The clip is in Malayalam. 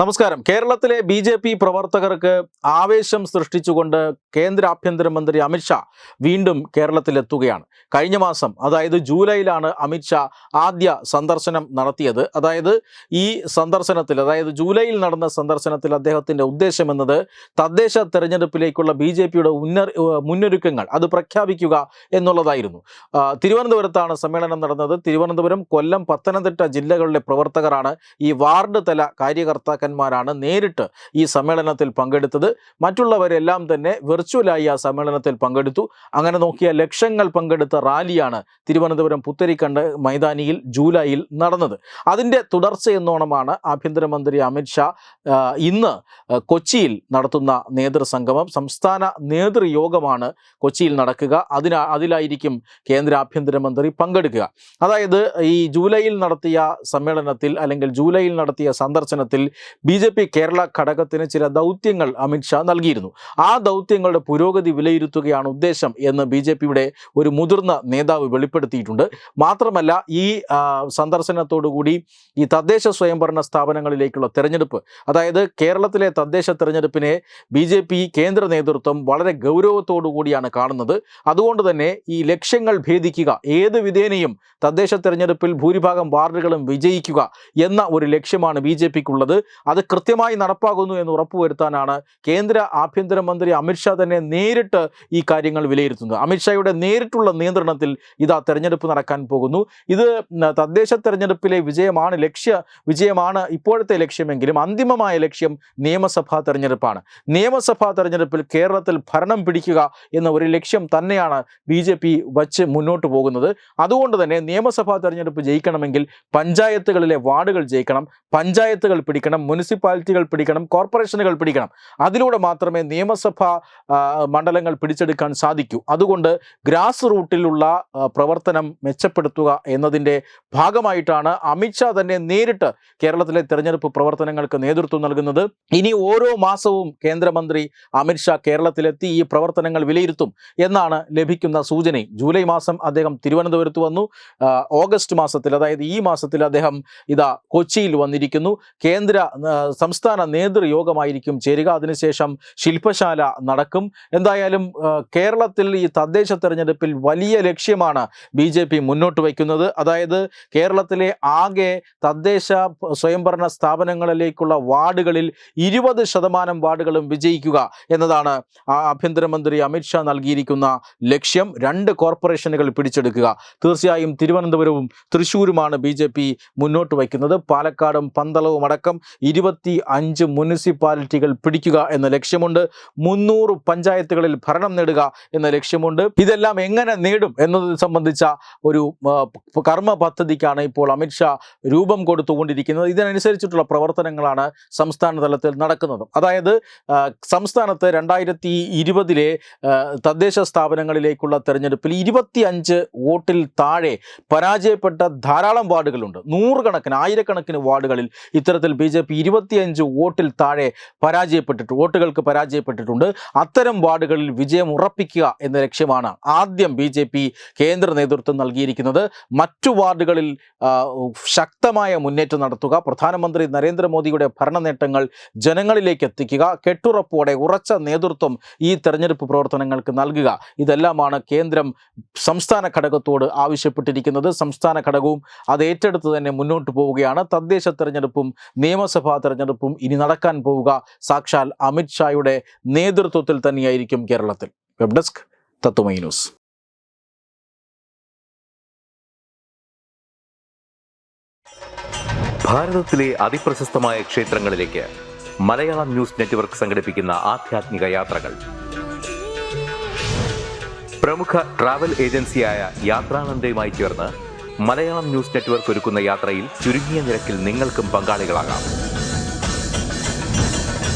നമസ്കാരം. കേരളത്തിലെ ബി ജെ പി പ്രവർത്തകർക്ക് ആവേശം സൃഷ്ടിച്ചുകൊണ്ട് കേന്ദ്ര ആഭ്യന്തരമന്ത്രി അമിത്ഷാ വീണ്ടും കേരളത്തിലെത്തുകയാണ്. കഴിഞ്ഞ മാസം അതായത് ജൂലൈയിലാണ് അമിത്ഷാ ആദ്യ സന്ദർശനം നടത്തിയത്. അതായത് ഈ സന്ദർശനത്തിൽ അതായത് ജൂലൈയിൽ നടന്ന സന്ദർശനത്തിൽ അദ്ദേഹത്തിന്റെ ഉദ്ദേശം എന്നത് തദ്ദേശ തെരഞ്ഞെടുപ്പിലേക്കുള്ള ബി ജെ പിയുടെ മുന്നൊരുക്കങ്ങൾ അത് പ്രഖ്യാപിക്കുക എന്നുള്ളതായിരുന്നു. തിരുവനന്തപുരത്താണ് സമ്മേളനം നടന്നത്. തിരുവനന്തപുരം കൊല്ലം പത്തനംതിട്ട ജില്ലകളിലെ പ്രവർത്തകരാണ് ഈ വാർഡ് തല കാര്യകർത്താക്കന്മാരാണ് നേരിട്ട് ഈ സമ്മേളനത്തിൽ പങ്കെടുത്തത്. മറ്റുള്ളവരെല്ലാം തന്നെ വെർച്വലായി ആ സമ്മേളനത്തിൽ പങ്കെടുത്തു. അങ്ങനെ നോക്കിയ ലക്ഷങ്ങൾ പങ്കെടുത്ത റാലിയാണ് തിരുവനന്തപുരം പുത്തരിക്കണ്ട് മൈതാനിയിൽ ജൂലൈയിൽ നടന്നത്. അതിന്റെ തുടർച്ചയെന്നോണമാണ് ആഭ്യന്തരമന്ത്രി അമിത്ഷാ ഇന്ന് കൊച്ചിയിൽ നടത്തുന്ന നേതൃസംഗമം. സംസ്ഥാന നേതൃയോഗമാണ് കൊച്ചിയിൽ നടക്കുക. അതിനാ അതിലായിരിക്കും കേന്ദ്ര ആഭ്യന്തരമന്ത്രി പങ്കെടുക്കുക. അതായത് ഈ ജൂലൈയിൽ നടത്തിയ സമ്മേളനത്തിൽ അല്ലെങ്കിൽ ജൂലൈയിൽ നടത്തിയ സന്ദർശനത്തിൽ ബി ജെ പി കേരള ഘടകത്തിന് ചില ദൗത്യങ്ങൾ അമിത്ഷാ നൽകിയിരുന്നു. ആ ദൗത്യങ്ങളുടെ പുരോഗതി വിലയിരുത്തുകയാണ് ഉദ്ദേശം എന്ന് ബി ജെ പിയുടെ ഒരു മുതിർന്ന നേതാവ് വെളിപ്പെടുത്തിയിട്ടുണ്ട്. മാത്രമല്ല ഈ സന്ദർശനത്തോടുകൂടി ഈ തദ്ദേശ സ്വയംഭരണ സ്ഥാപനങ്ങളിലേക്കുള്ള തെരഞ്ഞെടുപ്പ് അതായത് കേരളത്തിലെ തദ്ദേശ തെരഞ്ഞെടുപ്പിനെ ബി ജെ പി കേന്ദ്ര നേതൃത്വം വളരെ ഗൗരവത്തോടു കൂടിയാണ് കാണുന്നത്. അതുകൊണ്ട് തന്നെ ഈ ലക്ഷ്യങ്ങൾ ഭേദിക്കുക ഏത് വിധേനയും തദ്ദേശ തെരഞ്ഞെടുപ്പിൽ ഭൂരിഭാഗം വാർഡുകളും വിജയിക്കുക എന്ന ഒരു ലക്ഷ്യമാണ് ബി ജെ പിക്കുള്ളത്. അത് കൃത്യമായി നടപ്പാകുന്നു എന്ന് ഉറപ്പുവരുത്താനാണ് കേന്ദ്ര ആഭ്യന്തരമന്ത്രി അമിത്ഷാ തന്നെ നേരിട്ട് ഈ കാര്യങ്ങൾ വിലയിരുത്തുന്നത്. അമിത്ഷായുടെ നേരിട്ടുള്ള നിയന്ത്രണത്തിൽ ഇതാ തെരഞ്ഞെടുപ്പ് നടക്കാൻ പോകുന്നു. ഇത് തദ്ദേശ തെരഞ്ഞെടുപ്പിലെ വിജയമാണ് ലക്ഷ്യ വിജയമാണ് ഇപ്പോഴത്തെ ലക്ഷ്യമെങ്കിലും അന്തിമമായ ലക്ഷ്യം നിയമസഭാ തെരഞ്ഞെടുപ്പാണ്. നിയമസഭാ തെരഞ്ഞെടുപ്പിൽ കേരളത്തിൽ ഭരണം പിടിക്കുക എന്ന ഒരു ലക്ഷ്യം തന്നെയാണ് ബി ജെ പി വച്ച് മുന്നോട്ട് പോകുന്നത്. അതുകൊണ്ട് തന്നെ നിയമസഭാ തെരഞ്ഞെടുപ്പ് ജയിക്കണമെങ്കിൽ പഞ്ചായത്തുകളിലെ വാർഡുകൾ ജയിക്കണം പഞ്ചായത്തുകൾ പിടിക്കണം മുനിസിപ്പാലിറ്റികൾ പിടിക്കണം കോർപ്പറേഷനുകൾ പിടിക്കണം. അതിലൂടെ മാത്രമേ നിയമസഭാ മണ്ഡലങ്ങൾ പിടിച്ചെടുക്കാൻ സാധിക്കൂ. അതുകൊണ്ട് ഗ്രാസ് റൂട്ടിലുള്ള പ്രവർത്തനം മെച്ചപ്പെടുത്തുക എന്നതിന്റെ ഭാഗമായിട്ടാണ് അമിത്ഷാ തന്നെ നേരിട്ട് കേരളത്തിലെ തെരഞ്ഞെടുപ്പ് പ്രവർത്തനങ്ങൾക്ക് നേതൃത്വം നൽകുന്നത്. ഇനി ഓരോ മാസവും കേന്ദ്രമന്ത്രി അമിത്ഷാ കേരളത്തിലെത്തി ഈ പ്രവർത്തനങ്ങൾ വിലയിരുത്തും എന്നാണ് ലഭിക്കുന്ന സൂചനയും. ജൂലൈ മാസം അദ്ദേഹം തിരുവനന്തപുരത്ത് വന്നു. ഓഗസ്റ്റ് മാസത്തിൽ അതായത് ഈ മാസത്തിൽ അദ്ദേഹം ഇതാ കൊച്ചിയിൽ വന്നിരിക്കുന്നു. കേന്ദ്ര സംസ്ഥാന നേതൃയോഗമായിരിക്കും ചേരുക. അതിനുശേഷം ശില്പശാല നടക്കും. എന്തായാലും കേരളത്തിൽ ഈ തദ്ദേശ തെരഞ്ഞെടുപ്പിൽ വലിയ ലക്ഷ്യമാണ് ബി ജെ പി മുന്നോട്ട് വയ്ക്കുന്നത്. അതായത് കേരളത്തിലെ ആകെ തദ്ദേശ സ്വയംഭരണ സ്ഥാപനങ്ങളിലേക്കുള്ള വാർഡുകളിൽ ഇരുപത് ശതമാനം വാർഡുകളും വിജയിക്കുക എന്നതാണ് ആഭ്യന്തരമന്ത്രി അമിത്ഷാ നൽകിയിരിക്കുന്ന ലക്ഷ്യം. രണ്ട് കോർപ്പറേഷനുകൾ പിടിച്ചെടുക്കുക. തീർച്ചയായും തിരുവനന്തപുരവും തൃശ്ശൂരുമാണ് ബി മുന്നോട്ട് വയ്ക്കുന്നത്. പാലക്കാടും പന്തളവും അടക്കം ഇരുപത്തി അഞ്ച് മുനിസിപ്പാലിറ്റികൾ പിടിക്കുക എന്ന ലക്ഷ്യമുണ്ട്. മുന്നൂറ് പഞ്ചായത്തുകളിൽ ഭരണം നേടുക എന്ന ലക്ഷ്യമുണ്ട്. ഇതെല്ലാം എങ്ങനെ നേടും എന്നത് സംബന്ധിച്ച ഒരു കർമ്മ പദ്ധതിക്കാണ് ഇപ്പോൾ അമിത്ഷാ രൂപം കൊടുത്തുകൊണ്ടിരിക്കുന്നത്. ഇതിനനുസരിച്ചിട്ടുള്ള പ്രവർത്തനങ്ങളാണ് സംസ്ഥാന തലത്തിൽ നടക്കുന്നത്. അതായത് സംസ്ഥാനത്ത് രണ്ടായിരത്തി ഇരുപതിലെ തദ്ദേശ സ്ഥാപനങ്ങളിലേക്കുള്ള തെരഞ്ഞെടുപ്പിൽ ഇരുപത്തി അഞ്ച് വോട്ടിൽ താഴെ പരാജയപ്പെട്ട ധാരാളം വാർഡുകളുണ്ട്. നൂറുകണക്കിന് ആയിരക്കണക്കിന് വാർഡുകളിൽ ഇത്തരത്തിൽ ബി ജെ പി ഇരുപത്തിയഞ്ച് വോട്ടിൽ താഴെ പരാജയപ്പെട്ടിട്ട് വോട്ടുകൾക്ക് പരാജയപ്പെട്ടിട്ടുണ്ട്. അത്തരം വാർഡുകളിൽ വിജയം ഉറപ്പിക്കുക എന്ന ലക്ഷ്യമാണ് ആദ്യം ബി ജെ പി കേന്ദ്ര നേതൃത്വം നൽകിയിരിക്കുന്നത്. മറ്റു വാർഡുകളിൽ ശക്തമായ മുന്നേറ്റം നടത്തുക. പ്രധാനമന്ത്രി നരേന്ദ്രമോദിയുടെ ഭരണ നേട്ടങ്ങൾ ജനങ്ങളിലേക്ക് എത്തിക്കുക. കെട്ടുറപ്പോടെ ഉറച്ച നേതൃത്വം ഈ തെരഞ്ഞെടുപ്പ് പ്രവർത്തനങ്ങൾക്ക് നൽകുക. ഇതെല്ലാമാണ് കേന്ദ്രം സംസ്ഥാന ഘടകത്തോട് ആവശ്യപ്പെട്ടിരിക്കുന്നത്. സംസ്ഥാന ഘടകവും അത് ഏറ്റെടുത്ത് തന്നെ മുന്നോട്ട് പോവുകയാണ്. തദ്ദേശ തെരഞ്ഞെടുപ്പും നിയമസഭാ തെരഞ്ഞെടുപ്പും ഇനി നടക്കാൻ പോവുക. സാക്ഷാൽ അമിത്ഷായുടെ നേതൃത്വത്തിൽ തന്നെയായിരിക്കും കേരളത്തിൽ. Web desk Tatwamayi news. ഭാരതത്തിലെ അതിപ്രശസ്തമായ ക്ഷേത്രങ്ങളിലേക്ക് മലയാളം ന്യൂസ് നെറ്റ്വർക്ക് സംഘടിപ്പിക്കുന്ന യാത്രകൾ. പ്രമുഖ ട്രാവൽ ഏജൻസിയായ മലയാളം ന്യൂസ് നെറ്റ്വർക്ക് ഒരുക്കുന്ന യാത്രയിൽ ചുരുങ്ങിയ നിരക്കിൽ പങ്കാളികളാകാം.